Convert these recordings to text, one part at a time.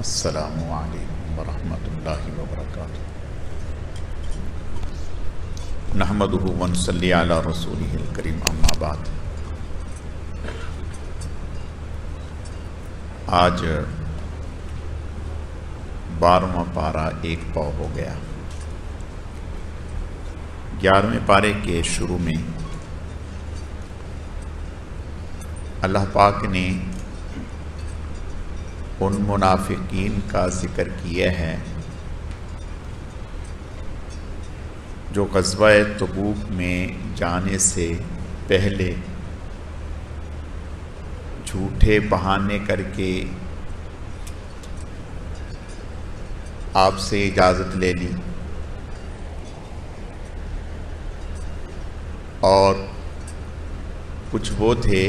असलकम वरहमल वबरक करीम अम्माबाद आज बारहवा पारा एक पाव हो गया। ग्यारहवें पारे के शुरू में अल्लाह पाक ने उन मुनाफिकीन का ज़िक्र किया है, जो कस्बा तबूक में जाने से पहले झूठे बहाने करके आपसे इजाज़त ले ली और कुछ वो थे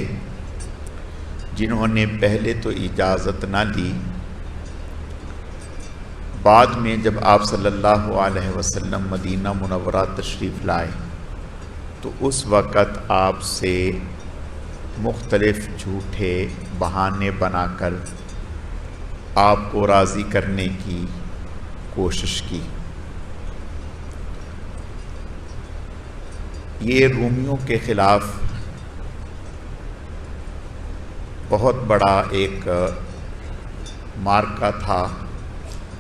जिन्होंने पहले तो इजाज़त ना ली, बाद में जब आप सल्लल्लाहु अलैहि वसल्लम मदीना मुनवरा तशरीफ़ लाए तो उस वक़्त आपसे मुख्तलिफ़ झूठे बहाने बनाकर आपको राज़ी करने की कोशिश की। ये रूमियों के ख़िलाफ़ बहुत बड़ा एक मार्का था।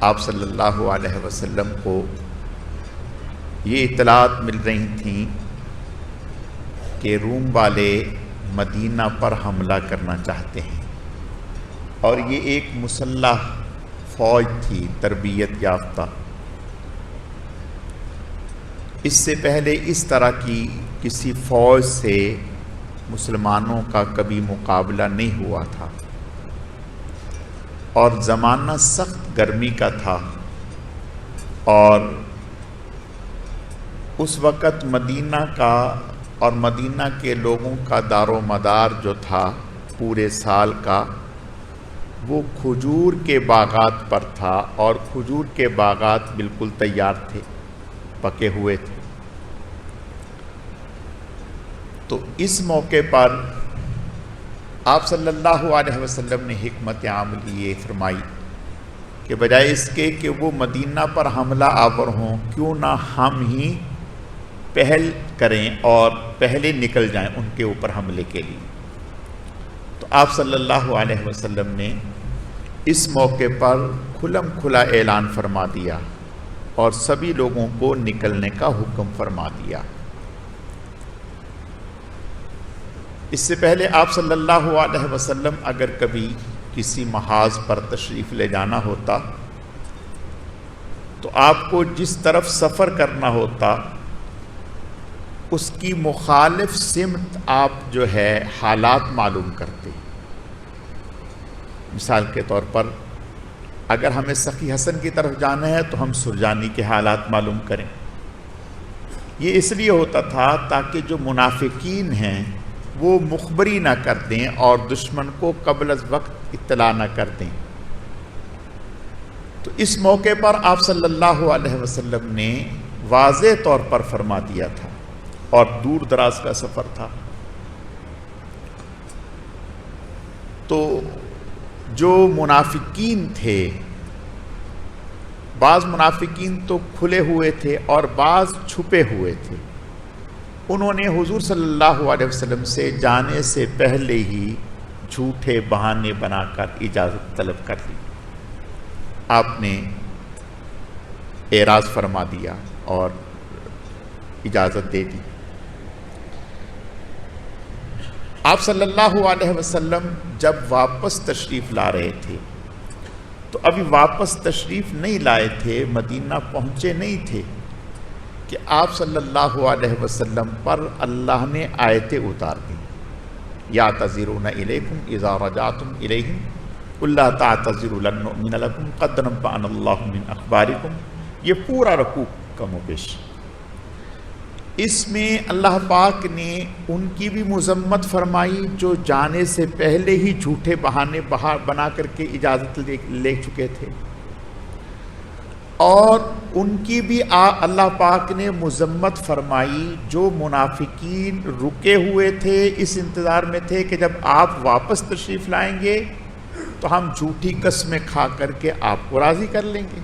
आप सल्लल्लाहु अलैहि वसल्लम को ये इतलात मिल रही थी कि रूम वाले मदीना पर हमला करना चाहते हैं। और ये एक मुसल्ह फ़ौज थी, तरबियत याफ्ता। इससे पहले इस तरह की किसी फ़ौज से मुसलमानों का कभी मुकाबला नहीं हुआ था। और ज़माना सख्त गर्मी का था। और उस वक़्त मदीना का और मदीना के लोगों का दारो मदार जो था, पूरे साल का, वो खजूर के बागात पर था और खजूर के बागात बिल्कुल तैयार थे, पके हुए थे। तो इस मौके पर आप सल्लल्लाहु अलैहि वसल्लम ने हमत आमली ये फरमाई कि बजाय इसके कि वो मदीना पर हमला आवर हों, क्यों ना हम ही पहल करें और पहले निकल जाएँ उनके ऊपर हमले के लिए। तो आप सल्लल्लाहु अलैहि वसल्लम ने इस मौके पर खुलम खुला ऐलान फरमा दिया और सभी लोगों को निकलने का हुक्म फरमा दिया। इससे पहले आप सल्लल्लाहु अलैहि वसल्लम अगर कभी किसी महाज पर तशरीफ़ ले जाना होता तो आपको जिस तरफ़ सफ़र करना होता, उसकी मुखालिफ सिमत आप जो है हालात मालूम करते मिसाल के तौर पर, अगर हमें सखी हसन की तरफ़ जाना है तो हम सुरजानी के हालात मालूम करें। ये इसलिए होता था ताकि जो मुनाफिकीन हैं वो मुखबरी ना कर दें और दुश्मन को कबल वक्त इतला ना कर दें। तो इस मौके पर आप सल्लल्लाहु अलैहि वसल्लम ने वाज तौर पर फरमा दिया था और दूर दराज का सफ़र था। तो जो मुनाफिकीन थे, बाज़ मुनाफिकीन तो खुले हुए थे और बाज़ छुपे हुए थे। उन्होंने हुजूर सल्लल्लाहु अलैहि वसल्लम से जाने से पहले ही झूठे बहाने बनाकर इजाज़त तलब कर ली आपने एराज फरमा दिया और इजाज़त दे दी। आप सल्लल्लाहु अलैहि वसल्लम जब वापस तशरीफ़ ला रहे थे तो अभी वापस तशरीफ़ नहीं लाए थे, मदीना पहुँचे नहीं थे। कि आप सल्लल्लाहु अलैहि वसल्लम पर अल्लाह ने आयतें उतार दी। या तज़ीरून इलेकुम इज़ा रजातुम इलेहिम। उल्ला तातज़िरुलकुम कदनम मिन अखबारिकुम। ये पूरा रकू का मुपेश इसमें अल्लाह पाक ने उनकी भी मजम्मत फरमाई जो जाने से पहले ही झूठे बहाने बहा बना करके इजाज़त ले, ले चुके थे। और उनकी भी अल्लाह पाक ने मजम्मत फरमाई, जो मुनाफिकीन रुके हुए थे, इस इंतज़ार में थे कि जब आप वापस तशरीफ़ लाएँगे तो हम झूठी कस्में खा करके आपको राज़ी कर लेंगे।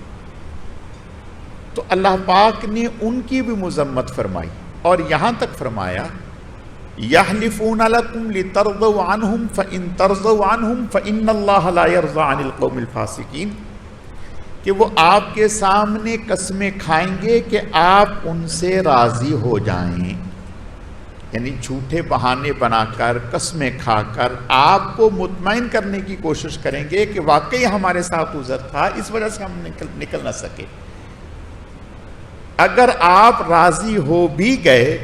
तो अल्लाह पाक ने उनकी भी मजम्मत फरमाई और यहाँ तक फरमाया, याहलिफून अलकुम लितरदवानहुम फ़इन तरजवानहुम फ़इन अनिल कौमिल फासिकीन। कि वो आपके सामने कस्में खाएँगे कि आप उनसे राज़ी हो जाएँ। यानी झूठे बहाने बनाकर, कस्में खाकर आपको मुतमिन करने की कोशिश करेंगे कि वाकई हमारे साथ उजर था, इस वजह से हम निकल निकल ना सके। अगर आप राज़ी हो भी गए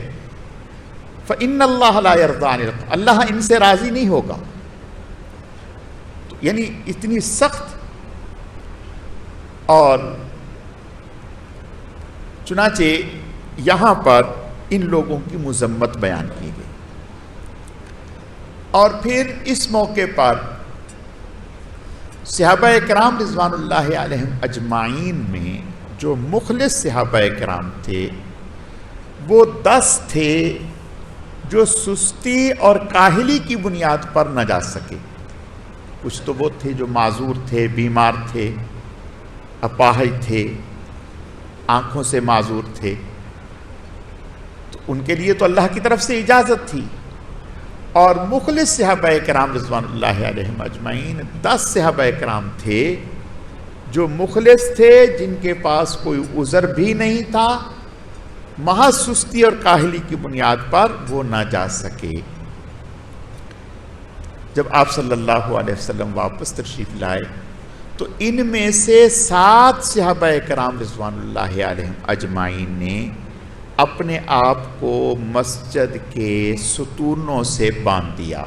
फ़िन अल्लाह अल्लाह इनसे राज़ी नहीं होगा। तो यानी इतनी सख्त और चुनाचे यहाँ पर इन लोगों की मजम्मत बयान की गई। और फिर इस मौके पर सिहाबा कराम रिजवान अजमाइन में जो मुखलिस सिहाबा कराम थे, वो दस थे जो सुस्ती और काहली की बुनियाद पर न जा सके। कुछ तो वो थे जो माजूर थे, बीमार थे अपाहिज थे, आँखों से माजूर थे। तो उनके लिए तो अल्लाह की तरफ़ से इजाज़त थी। और मुखलिस सिहब कराम रजवान अजमैन दस सिहब कराम थे, जो मुखलिस थे, जिनके पास कोई उज़र भी नहीं था। महज सुस्ती और काहली की बुनियाद पर वो ना जा सके। जब आप सल्लल्लाहु अलैहि वसल्लम वापस तशरीफ़ लाए तो इनमें से सात सिहब कराम रजवान अजमाइन ने अपने आप को मस्जिद के सतूनों से बाँध दिया।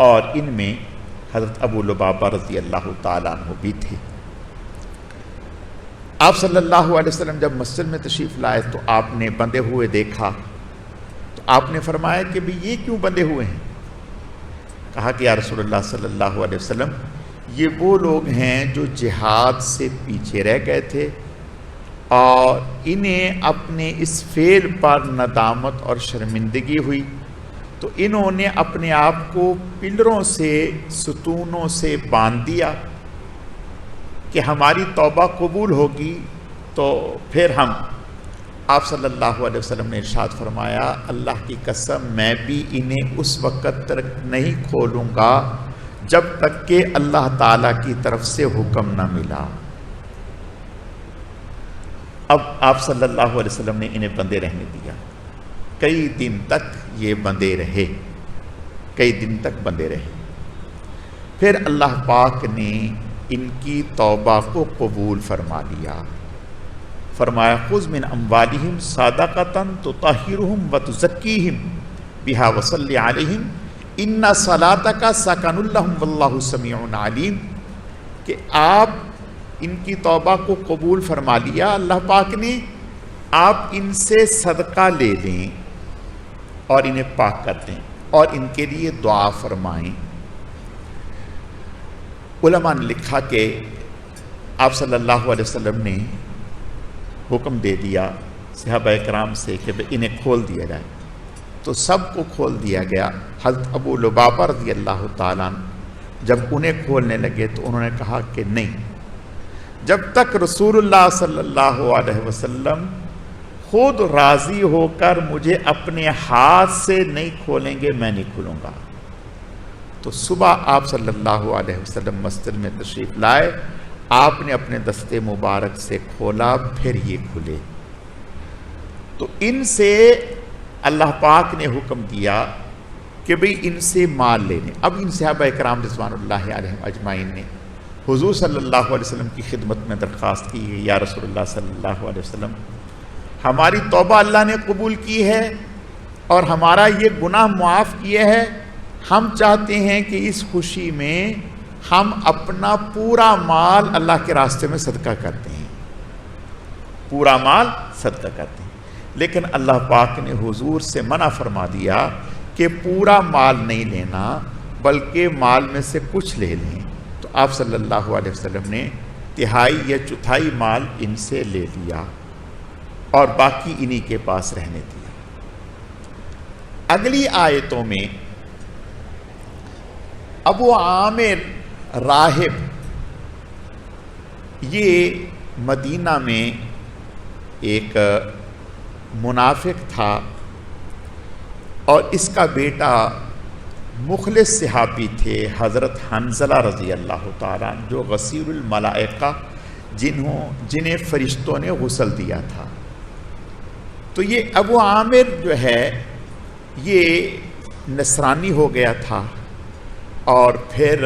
और इनमें हज़रत अबू लबाबा रज़ी अल्लाह तु भी थे। आप सल्लल्लाहु अलैहि वसल्लम जब मस्जिद में तशरीफ़ लाए तो आपने बंधे हुए देखा। तो आपने फरमाया कि भाई ये क्यों बंधे हुए हैं? कहा कि यार रसूलुल्लाह सल्लल्लाहु अलैहि वसल्लम ये वो लोग हैं जो जिहाद से पीछे रह गए थे और इन्हें अपने इस फेल पर नदामत और शर्मिंदगी हुई। तो इन्होंने अपने आप को पिलरों से, सतूनों से बाँध दिया कि हमारी तौबा कबूल होगी। तो फिर हम, आप सल्लल्लाहु अलैहि वसल्लम ने इरशाद फरमाया, अल्लाह की कसम, मैं भी इन्हें उस वक़्त तक नहीं खोलूँगा जब तक के अल्लाह ताला की तरफ़ से हुक्म न मिला। अब आप सल्लल्लाहु अलैहि वसल्लम ने इन्हें बंदे रहने दिया। कई दिन तक ये बंदे रहे। कई दिन तक बंदे रहे। फिर अल्लाह पाक ने इनकी तौबा को कबूल फरमा लिया। फरमाया, खुज मिन अम्वालिहिम सादाकतन तो ताहिरहम व तुज़क्कीहिम बिहा वसल इन्ना सलात का आलिम कि आप इनकी तौबा को कबूल फरमा लिया, अल्लाह पाक ने, आप इनसे सदका ले लें और इन्हें पाक कर दें और इनके लिए दुआ फरमाएँ। उलमा ने लिखा कि आप सल्लल्लाहु अलैहि वसल्लम ने हुक्म दे दिया सहाब कराम से कि इन्हें खोल दिया जाए। तो सबको खोल दिया गया। हज़रत अबू लुबाबा रज़ी अल्लाह ताला जब उन्हें खोलने लगे तो उन्होंने कहा कि नहीं। जब तक रसूलुल्लाह सल्लल्लाहु अलैहि वसल्लम खुद राज़ी होकर मुझे अपने हाथ से नहीं खोलेंगे, मैं नहीं खुलूँगा। तो सुबह आप सल्लल्लाहु अलैहि वसल्लम मस्जिद में तशरीफ़ लाए, आपने अपने दस्ते मुबारक से खोला, फिर ये खुले। तो इनसे अल्लाह पाक ने हुक्म दिया कि भाई इनसे माल लेने। अब इन सहाबा कराम रिजवान अजमाइन ने हुजूर सल्लल्लाहु अलैहि वसल्लम की खिदमत में दरख्वास्त की है, या रसोल्ला सल्लल्लाहु अलैहि वसल्लम, हमारी तोबा अल्लाह ने कबूल की है और हमारा ये गुनाह मुआफ़ किया है। हम चाहते हैं कि इस खुशी में हम अपना पूरा माल अल्लाह के रास्ते में सदका करते हैं। पूरा माल सदका करते हैं। लेकिन अल्लाह पाक ने हुजूर से मना फरमा दिया कि पूरा माल नहीं लेना, बल्कि माल में से कुछ ले लें। तो आप सल्लल्लाहु अलैहि वसल्लम ने तिहाई या चौथाई माल इनसे ले लिया और बाकी इन्हीं के पास रहने दिया। अगली आयतों में अबू आमिर राहिब, ये मदीना में एक मुनाफिक था और इसका बेटा मुखलिस सहाबी थे, हज़रत हंजला रज़ी अल्लाह तारा गसीरमलाइका जिन्हों, जिन्हें फ़रिश्तों ने गसल दिया था। तो ये अबू आमिर जो है, ये नसरानी हो गया था और फिर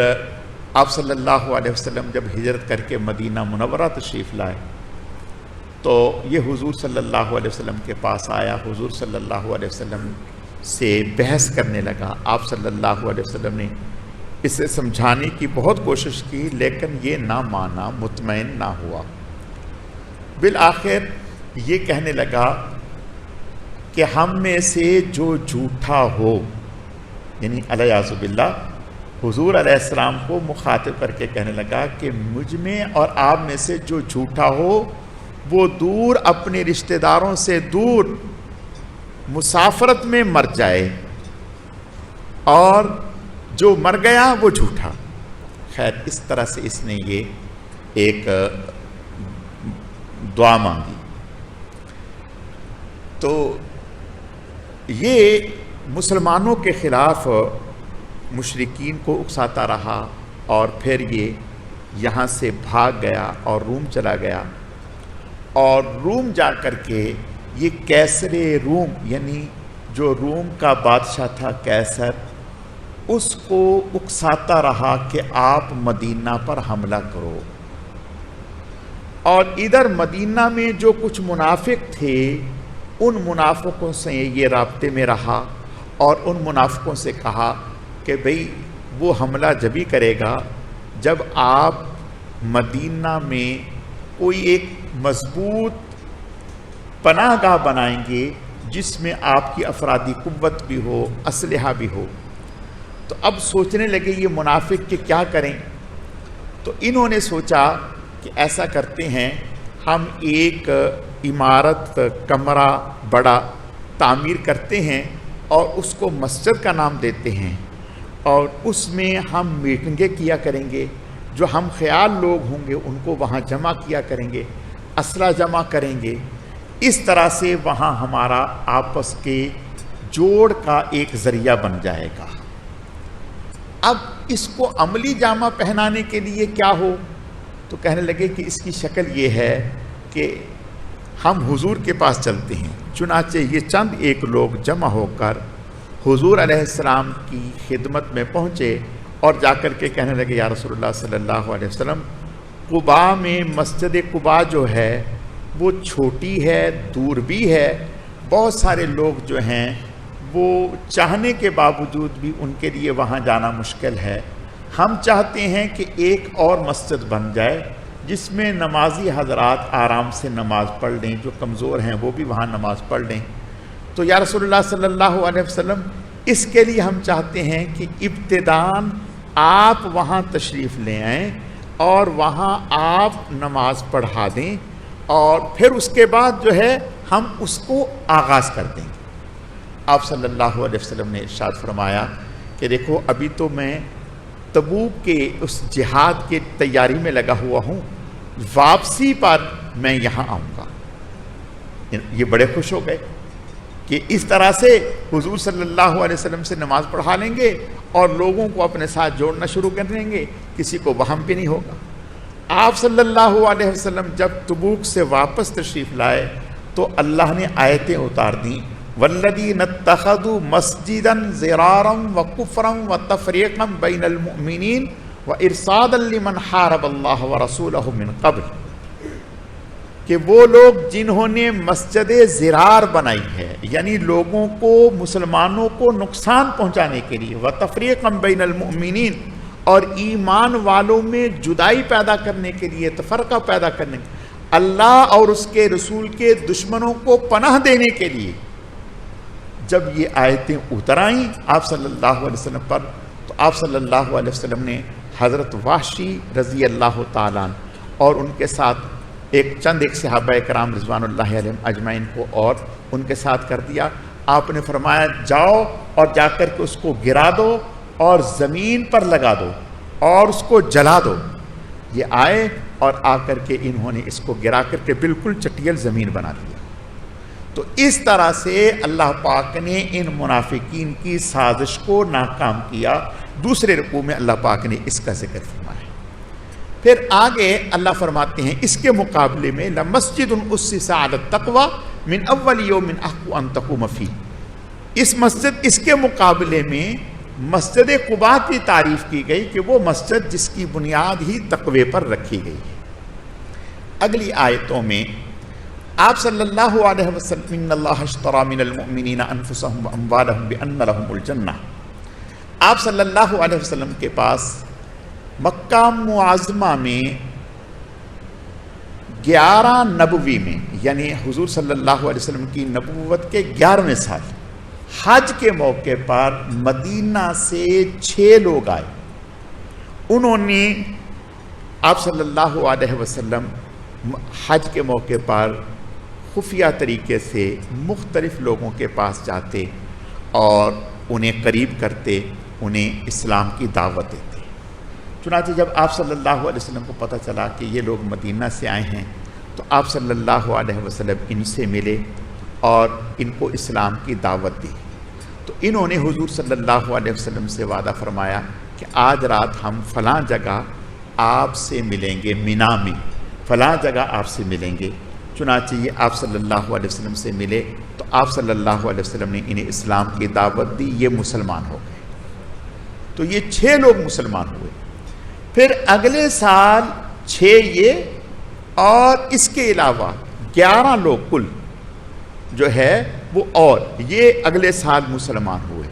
आप सल्लल्लाहु अलैहि वसल्लम जब हिजरत करके मदीना मुनवरा तशरीफ़ लाए तो ये हुजूर सल्लल्लाहु अलैहि वसल्लम के पास आया। हुजूर सल्लल्लाहु अलैहि वसल्लम से बहस करने लगा। आप सल्लल्लाहु अलैहि वसल्लम ने इसे समझाने की बहुत कोशिश की, लेकिन ये ना माना, मुतमैन ना हुआ। बिल आखिर ये कहने लगा कि हम में से जो झूठा हो, यानी अलयाजुबिल्ला हुजूर अलैहिस्सलाम को मुखातिब करके कहने लगा कि मुझमें और आप में से जो झूठा हो वो दूर अपने रिश्तेदारों से दूर मुसाफरत में मर जाए और जो मर गया वो झूठा। खैर, इस तरह से इसने ये एक दुआ मांगी। तो ये मुसलमानों के ख़िलाफ़ मुशरकिन को उकसाता रहा और फिर ये यहाँ से भाग गया और रूम चला गया। और रूम जा कर के ये कैसरे रूम, यानी जो रूम का बादशाह था कैसर, उसको उकसाता रहा कि आप मदीना पर हमला करो। और इधर मदीना में जो कुछ मुनाफिक थे, उन मुनाफिकों से ये रबते में रहा और उन मुनाफिकों से कहा कि भई, वो हमला जब ही करेगा, जब आप मदीना में कोई एक मज़बूत पनागाह बनाएँगे, जिसमें आपकी अफराधी कुत भी हो, असलहा भी हो। तो अब सोचने लगे ये मुनाफिक के क्या करें? तो इन्होंने सोचा कि ऐसा करते हैं, हम एक इमारत, कमरा बड़ा तामीर करते हैं और उसको मस्जिद का नाम देते हैं और उसमें हम मीटिंगें किया करेंगे। जो हम ख्याल लोग होंगे, उनको वहाँ जमा किया करेंगे। असला जमा करेंगे। इस तरह से वहाँ हमारा आपस के जोड़ का एक ज़रिया बन जाएगा। अब इसको अमली जामा पहनाने के लिए क्या हो? तो कहने लगे कि इसकी शक्ल ये है कि हम हुजूर के पास चलते हैं। चुनाचे ये चंद एक लोग जमा होकर हुजूर अलैहिस्सलाम की खिदमत में पहुँचे और जाकर के कहने लगे, या रसूलुल्लाह सल्लल्लाहु अलैहि वसल्लम कुबा में मस्जिद कुबा जो है, वो छोटी है, दूर भी है। बहुत सारे लोग जो हैं, वो चाहने के बावजूद भी उनके लिए वहाँ जाना मुश्किल है। हम चाहते हैं कि एक और मस्जिद बन जाए, जिसमें नमाजी हजरात आराम से नमाज़ पढ़ लें। जो कमज़ोर हैं, वो भी वहाँ नमाज़ पढ़ लें। तो या रसोल्ला सल्लल्लाहु अलैहि इसके लिए हम चाहते हैं कि इब्तदान आप वहाँ तशरीफ़ ले आएँ। और वहाँ आप नमाज़ पढ़ा दें और फिर उसके बाद जो है हम उसको आगाज़ कर देंगे। आप सल्लल्लाहु अलैहि वसल्लम ने इरशाद फरमाया कि देखो, अभी तो मैं तबूक के उस जिहाद के तैयारी में लगा हुआ हूँ, वापसी पर मैं यहाँ आऊँगा। ये बड़े खुश हो गए। कि इस तरह से हुजूर सल्लल्लाहु अलैहि वसल्लम से नमाज़ पढ़ा लेंगे और लोगों को अपने साथ जोड़ना शुरू कर देंगे, किसी को वहम भी नहीं होगा। आप सल्लल्लाहु अलैहि वसल्लम जब तबूक से वापस तशरीफ़ लाए तो अल्लाह ने आयतें उतार दी। वल्लदी न तखदु मस्जिदन ज़रारम व कुफ़रम व तफरीक़म बैनमिन व इरसादमन हारब अल्लाह व रसूल मिन कबल कि वो लोग जिन्होंने मस्जिद ज़रार बनाई है, यानी लोगों को, मुसलमानों को नुकसान पहुँचाने के लिए, व तफरीक़म बैनमिन और ईमान वालों में जुदाई पैदा करने के लिए, तफरका पैदा करने अल्लाह और उसके रसूल के दुश्मनों को पनाह देने के लिए। जब ये आयतें उतर आईं, आप सल्लल्लाहु अलैहि वसल्लम पर तो आप सल्लल्लाहु अलैहि वसल्लम ने हज़रत वाशी रज़ी अल्लाह तालान और उनके साथ एक चंद एक सहाबा कराम रिजवान अजमाइन को और उनके साथ कर दिया। आपने फरमाया, जाओ और जाकर के उसको गिरा दो और ज़मीन पर लगा दो और उसको जला दो। ये आए और आकर के इन्होंने इसको गिरा करके बिल्कुल चटियल ज़मीन बना दिया। तो इस तरह से अल्लाह पाक ने इन मुनाफिकीन की साजिश को नाकाम किया। दूसरे रकू में अल्लाह पाक ने इसका ज़िक्र फरमाया। फिर आगे अल्लाह फरमाते हैं, इसके मुकाबले में, ल मस्जिद तकवा मिन अव्वल मिन अकू मफ़ी इस मस्जिद, इसके मुकाबले में मस्जिद कुबा की तारीफ़ की गई कि वो मस्जिद जिसकी बुनियाद ही तकवे पर रखी गई है। अगली आयतों में आप सल्लल्लाहु अलैहि वसल्लम आप सल्लल्लाहु अलैहि वसल्लम के पास मक्का मुआजमा में ग्यारह नबवी में, यानी हुजूर सल्लल्लाहु अलैहि वसल्लम की नबूवत के ग्यारहवें साल, हज के मौके पर मदीना से छः लोग आए। उन्होंने आप सल्लल्लाहु अलैहि वसल्लम हज के मौके पर खुफिया तरीके से मुख्तलिफ़ लोगों के पास जाते और उन्हें करीब करते, उन्हें इस्लाम की दावत देते। चुनाचे जब आप सल्लल्लाहु अलैहि वसल्लम को पता चला कि ये लोग मदीना से आए हैं तो आप सल्लल्लाहु अलैहि वसल्लम इनसे मिले और इनको इस्लाम की दावत दी। तो इन्होंने हुजूर सल्लल्लाहु अलैहि वसल्लम से वादा फरमाया कि आज रात हम फ़लाँ जगह आपसे मिलेंगे, मीना में। फ़लाँ जगह आपसे मिलेंगे। चुनाचे ये आप सल्लल्लाहु अलैहि वसल्लम से मिले तो आप सल्लल्लाहु अलैहि वसल्लम ने इन्हें इस्लाम की दावत दी, ये मुसलमान हो गए। तो ये छः लोग मुसलमान हुए। फिर अगले साल छः ये, और इसके अलावा ग्यारह लोग कुल जो है, वो और, ये अगले साल मुसलमान हुए।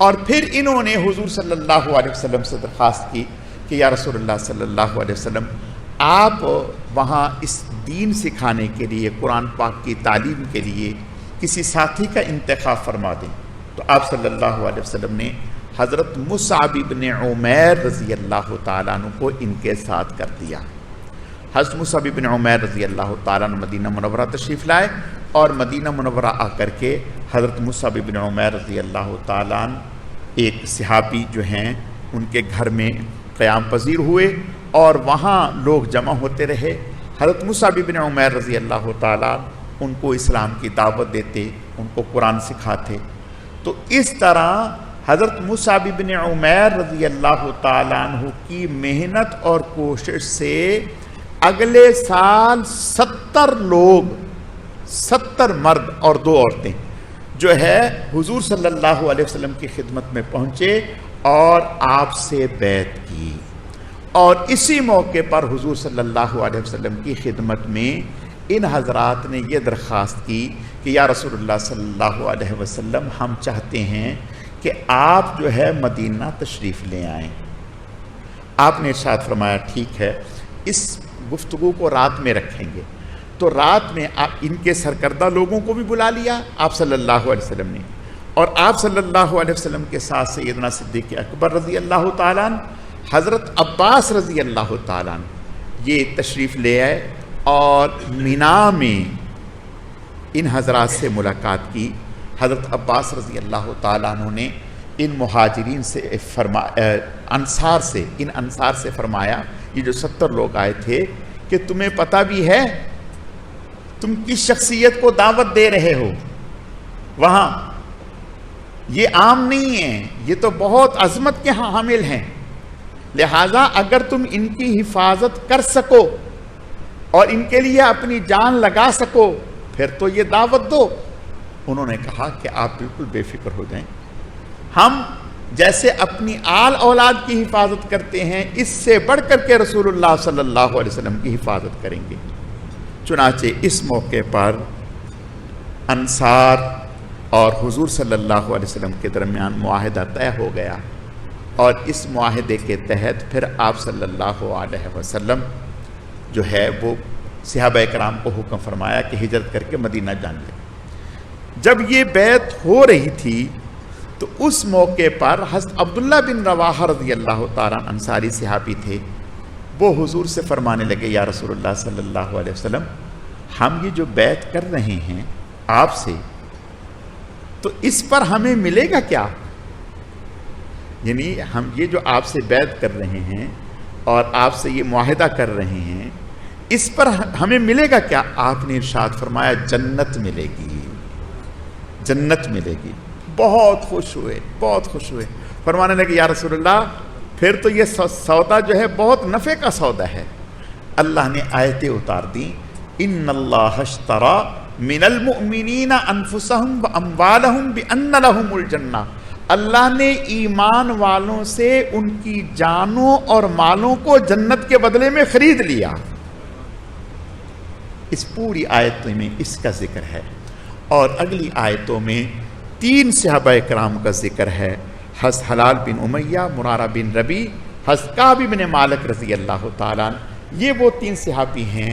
और फिर इन्होंने हुजूर सल्लल्लाहु अलैहि वसल्लम से दरख्वास्त की कि या रसूलुल्लाह सल्लल्लाहु अलैहि वसल्लम, आप वहाँ इस दीन सिखाने के लिए, कुरान पाक की तालीम के लिए किसी साथी का इंतखा फरमा दें। तो आप सल्लल्लाहु अलैहि वसल्लम ने हज़रत मुसाब इबन उमैर रज़ी अल्लाह तु को इनके साथ कर दिया। हज़रत मुसाब इबन उमैर रज़ी अल्लाह तु मदीना मनवरा तशरीफ़ लाए और मदीना मनवरा आकर के हज़रत मुसाब इबन उमैर रज़ी अल्लाह तु एक सिहाबी जो हैं, उनके घर में क़याम पजीर हुए और वहाँ लोग जमा होते रहे। हज़रत मुसाबिबिन उमैर रज़ी अल्लाह ताला उनको इस्लाम की दावत देते, उनको कुरान सिखाते। तो इस तरह हज़रत मुसाबिबिन उमैर रज़ी अल्लाह तु की मेहनत और कोशिश से अगले साल सत्तर लोग, सत्तर मर्द और दो औरतें जो है हुजूर सल्लल्लाहु अलैहि वसल्लम की खिदमत में पहुँचे और आपसे बैत की। और इसी मौके पर हुजूर सल्लल्लाहु अलैहि वसल्लम की खिदमत में इन हजरात ने यह दरख्वास्त की कि, या रसूलुल्लाह सल्लल्लाहु अलैहि वसल्लम, हम चाहते हैं कि आप जो है मदीना तशरीफ़ ले आए। आपने इर्शाद फरमाया, ठीक है, इस गुफ्तु को रात में रखेंगे। तो रात में आप इनके सरकर्दा लोगों को भी बुला लिया आप सल्लल्लाहु अलैहि वसल्लम ने। और आप सल्लल्लाहु अलैहि वसल्लम के साथ सैदना सिद्दीक अकबर रज़ी अल्लाह तआला हज़रत अब्बास रज़ी अल्लाह ताला ये तशरीफ़ ले आए और मीना में इन हजरात से मुलाकात की। हज़रत अब्बास रज़ी अल्लाह ताला ने इन महाजरीन से फरमा अंसार से, इन अंसार से फरमाया, ये जो सत्तर लोग आए थे, कि तुम्हें पता भी है, तुम किस शख्सियत को दावत दे रहे हो? वहाँ, ये आम नहीं है, ये तो बहुत अजमत के हामिल हैं। लिहाजा, अगर तुम इनकी हिफाजत कर सको, और इनके लिए अपनी जान लगा सको, फिर तो ये दावत दो। उन्होंने कहा कि आप बिल्कुल बेफिक्र हो जाएँ। हम जैसे अपनी आल औलाद की हिफाजत करते हैं, इससे बढ़कर के रसूलुल्लाह सल्लल्लाहु अलैहि वसल्लम की हिफाजत करेंगे। चुनाचे इस मौके पर अंसार और हुजूर सल्लल्लाहु अलैहि वसल्लम के दरमियान माहदा तय हो गया और इस माहदे के तहत फिर आप सल्लल्लाहु अलैहि वसल्लम जो है वो सिहाब कराम को हुक्म फरमाया कि हिजरत करके मदीना जान ले। जब ये बैत हो रही थी तो उस मौके पर हस्त अब्दुल्ला बिन रवाह रज़ी अल्लाह अंसारी सिहाबी थे। वो हुजूर से फरमाने लगे, या रसूलुल्लाह सल्लल्लाहु अलैहि वसल्लम, हम ये जो बैत कर रहे हैं आपसे तो इस पर हमें मिलेगा क्या? यानी हम ये जो आपसे बैत कर रहे हैं और आपसे ये माहिदा कर रहे हैं, इस पर हमें मिलेगा क्या? आपने इरशाद फरमाया, जन्नत मिलेगी। जन्नत मिलेगी। बहुत खुश हुए, बहुत खुश हुए। फरमाने लगे, या रसूलुल्लाह, फिर तो ये सौदा जो है, बहुत नफ़े का सौदा है। अल्लाह ने आयतें उतार दी। इन अल्लाहरा मिनल मुमिनीना अनफुसहम व अल्लाह ने ईमान वालों से उनकी जानों और मालों को जन्नत के बदले में खरीद लिया। इस पूरी आयत में इसका ज़िक्र है। और अगली आयतों में तीन सहाबा कराम का ज़िक्र है। हस हलाल बिन उमैया, मुरारा बिन रबी हसकाबी बिन मालिक रज़ी अल्लाह ये वो तीन सिहाबी हैं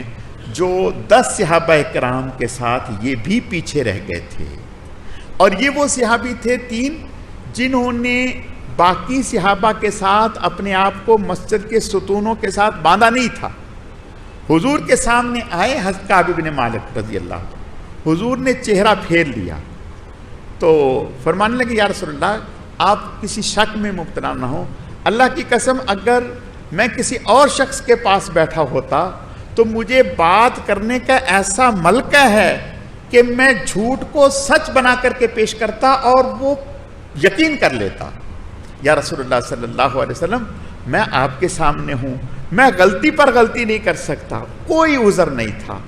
जो दस सिहाबा कराम के साथ ये भी पीछे रह गए थे। और ये वो सिहाबी थे तीन जिन्होंने बाकी सिहाबा के साथ अपने आप को मस्जिद के सुतूनों के साथ बांधा नहीं था। हुजूर के सामने आए हजकाबिन मालिक रज़ी अल्लाह हुजूर ने चेहरा फेर लिया। तो फरमाने लगे यार रसोल्ला आप किसी शक में मुबतला ना हो। अल्लाह की कसम, अगर मैं किसी और शख्स के पास बैठा होता तो मुझे बात करने का ऐसा मलका है कि मैं झूठ को सच बना करके पेश करता और वो यकीन कर लेता। या रसूलुल्लाह सल्लल्लाहु अलैहि वसल्लम, मैं आपके सामने हूँ। मैं गलती पर गलती नहीं कर सकता। कोई उज़र नहीं था।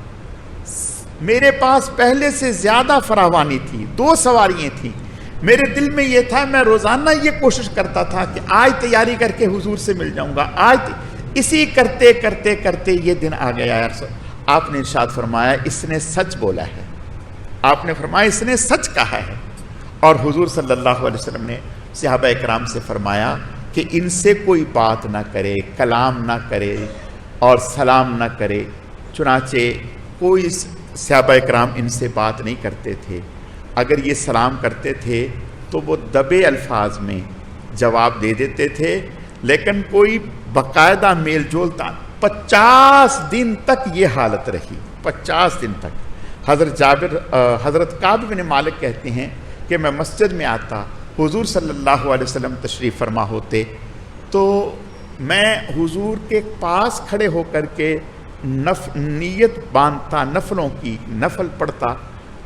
मेरे पास पहले से ज़्यादा फरावानी थी, दो सवारियाँ थी। मेरे दिल में यह था, मैं रोज़ाना ये कोशिश करता था कि आज तैयारी करके हुजूर से मिल जाऊँगा। आज इसी करते करते करते ये दिन आ गया यार आपने इर्शाद फरमाया, इसने सच बोला है। आपने फरमाया, इसने सच कहा है। और हुजूर सल्लल्लाहु अलैहि वसल्लम ने सहाबा कराम से फरमाया कि इनसे कोई बात ना करे, कलाम ना करे और सलाम ना करे। चुनाचे कोई सहाबा कराम इनसे बात नहीं करते थे। अगर ये सलाम करते थे तो वो दबे अल्फाज में जवाब दे देते थे, लेकिन कोई बाकायदा मेल जोलता पचास दिन तक ये हालत रही, पचास दिन तक। हज़रत जाबिर हज़रत काब बिन मालिक कहते हैं कि मैं मस्जिद में आता, हुजूर सल्लल्लाहु अलैहि वसल्लम तशरीफ़ फरमा होते तो मैं हुजूर के पास खड़े होकर के नफ, नीयत बांधता, नफलों की नफल पढ़ता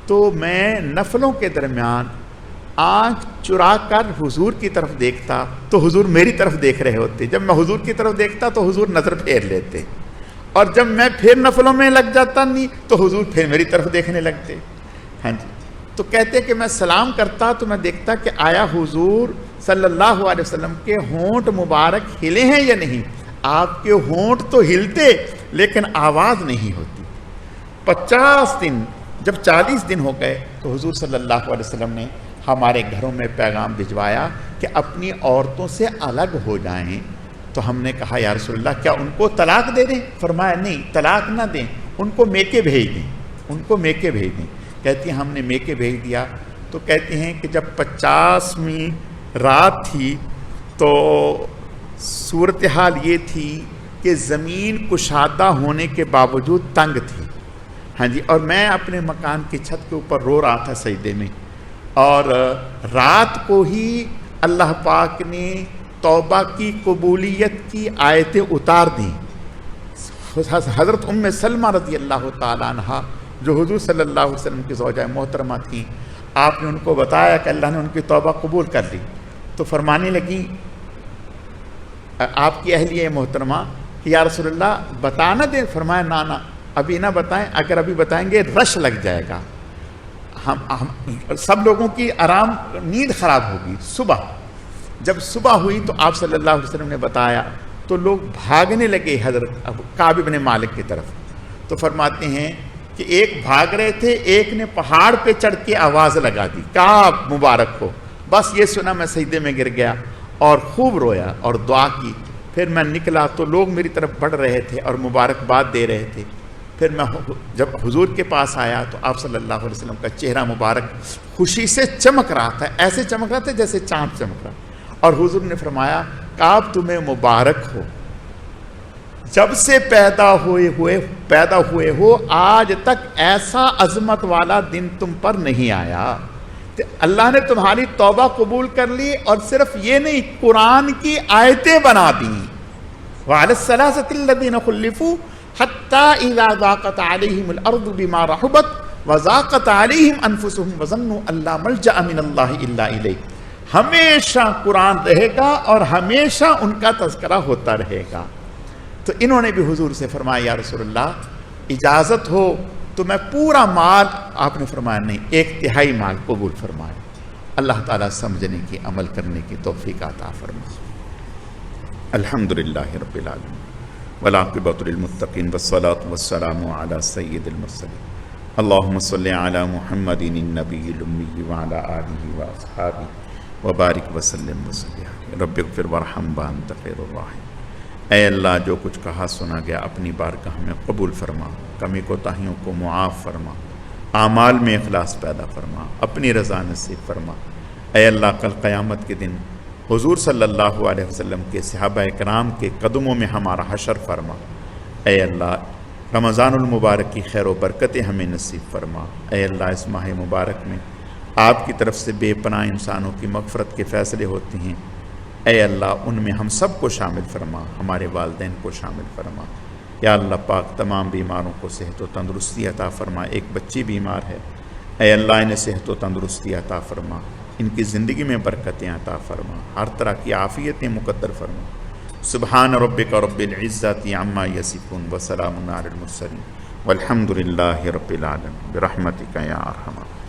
तो मैं नफलों के दरमियान आँख चुरा कर हुजूर की तरफ़ देखता तो हुजूर मेरी तरफ़ देख रहे होते। जब मैं हुजूर की तरफ़ देखता तो हुजूर नज़र फेर लेते। और जब मैं फिर नफलों में लग जाता नहीं तो हुजूर फिर मेरी तरफ़ देखने लगते। हाँ जी। तो कहते कि मैं सलाम करता तो मैं देखता कि आया हुजूर सल्लल्लाहु अलैहि वसल्लम के होंठ मुबारक हिले हैं या नहीं? आपके होंठ तो हिलते लेकिन आवाज़ नहीं होती। पचास दिन, जब चालीस दिन हो गए तो हुजूर सल्लल्लाहु अलैहि वसल्लम ने हमारे घरों में पैगाम भिजवाया कि अपनी औरतों से अलग हो जाएँ। तो हमने कहा यार रसुल्ला क्या उनको तलाक दे दें? फरमाया, नहीं, तलाक ना दें, उनको मेके भेज दें, उनको मेके भेज दें। कहती हैं, हमने मेके भेज दिया। तो कहते हैं कि जब पचासवीं रात थी तो सूरत हाल ये थी कि ज़मीन कुशादा होने के बावजूद तंग थी। हाँ जी, और मैं अपने मकान की छत के ऊपर रो रहा था सजदे में। और रात को ही अल्लाह पाक ने तौबा की, कबूलियत की आयतें उतार दी। हज़रत उम सलमा रज़ी अल्लाह तहा जो हजूर सल्ला वसलम की जोजा मोहतरमा थी, आपने उनको बताया कि अल्लाह ने उनकी तौबा कबूल कर ली। तो फरमाने लगी आपकी अहलिय मोहतरमा या रसोल्ला बताना दें फरमाया ना ना। अभी ना बताएँ, अगर अभी बताएँगे, रश लग जाएगा। हम हम, सब लोगों की आराम, नींद खराब होगी, सुबह। जब सुबह हुई तो आप सल्लल्लाहु अलैहि वसल्लम ने बताया तो लोग भागने लगे हज़रत काबिब ने मालिक की तरफ़। तो फरमाते हैं कि एक भाग रहे थे, एक ने पहाड़ पे चढ़ के आवाज़ लगा दी काब मुबारक हो? बस ये सुना मैं सईदे में गिर गया और खूब रोया और दुआ की फिर मैं निकला तो लोग मेरी तरफ़ बढ़ रहे थे और मुबारकबाद दे रहे थे। फिर मैं जब हुजूर के पास आया तो आप सल्लल्लाहु अलैहि वसल्लम का चेहरा मुबारक, खुशी से चमक रहा था, ऐसे चमक रहा था जैसे चाँद चमक रहा और हुजूर ने फरमाया, काब तुम्हें मुबारक हो। जब से पैदा हुए हुए, पैदा हुए हो, आज तक ऐसा अजमत वाला दिन तुम पर नहीं आया। अल्लाह ने तुम्हारी तौबा कबूल कर ली और सिर्फ़ ये नहीं, कुरान की आयतें बना दी। वालसलासतिल्लदीन खुल्लिफू हत्ता इज़ा ज़ाक़त अलैहिमुल अर्दु बिमा रहबत वज़ाक़त हमेशा कुरान रहेगा और हमेशा उनका तस्करा होता रहेगा। तो इन्होंने भी हुजूर से फरमाया, या रसूलुल्लाह, इजाज़त हो तो मैं पूरा माल आपने फरमाया, नहीं, एक तिहाई माल कबूल फरमाए। अल्लाह ताला समझने की, अमल करने की तोफ़ी अता फरमा अल्हम्दुलिल्लाह रब्बिल आलमीन। वलाक़िबतुलमुत्तक़ीन वस्सलातु वस्सलामु अला सय्यिदिल मुरसलीन। अल्लाहुम्म सल्लि अला मुहम्मदिन नबील उम्मी व अला आलिहि व अस्हाबी। व बारिक वसल्लम वसल्लम रब्बिगफिर वरहम व ऐ अल्लाह, जो कुछ कहा सुना गया, अपनी बारगाह में कबूल फरमा। कमी कोताहियों को मुआफ़ फरमा। आमाल में अखलास पैदा फरमा। अपनी रज़ा नसीब फरमा। अल्लाह, कल क़यामत के दिन हुजूर सल्लल्लाहु अलैहि वसल्लम के सहाबा कराम के कदमों में हमारा हशर फरमा। ए अल्लाह रमज़ानमबारक की खैर बरकतें हमें नसीब फरमा। ए अल्लाह, इस माह मुबारक में आपकी तरफ़ से बेपना इंसानों की मगफ़रत के फ़ैसले होते हैं। ए अल्लाह, उनमें हम सबको शामिल फरमा, हमारे वालदेन को शामिल फरमा। या अल्लाह पाक तमाम बीमारों को सेहत व तंदरुस्ती अता फरमा, एक बच्ची बीमार है। ए अल्लाह, इन्हें सेहत व तंदरुस्ती अता फरमा, इनकी ज़िंदगी में बरकतें अता फरमा, हर तरह की आफ़ियतें मुकद्दर फरमा। सुबहान रबिक रबिल्ज़त अम्मा यसिफ़ुन वसलामसलिन वलहमदिल्ला रबालम रहमतिका या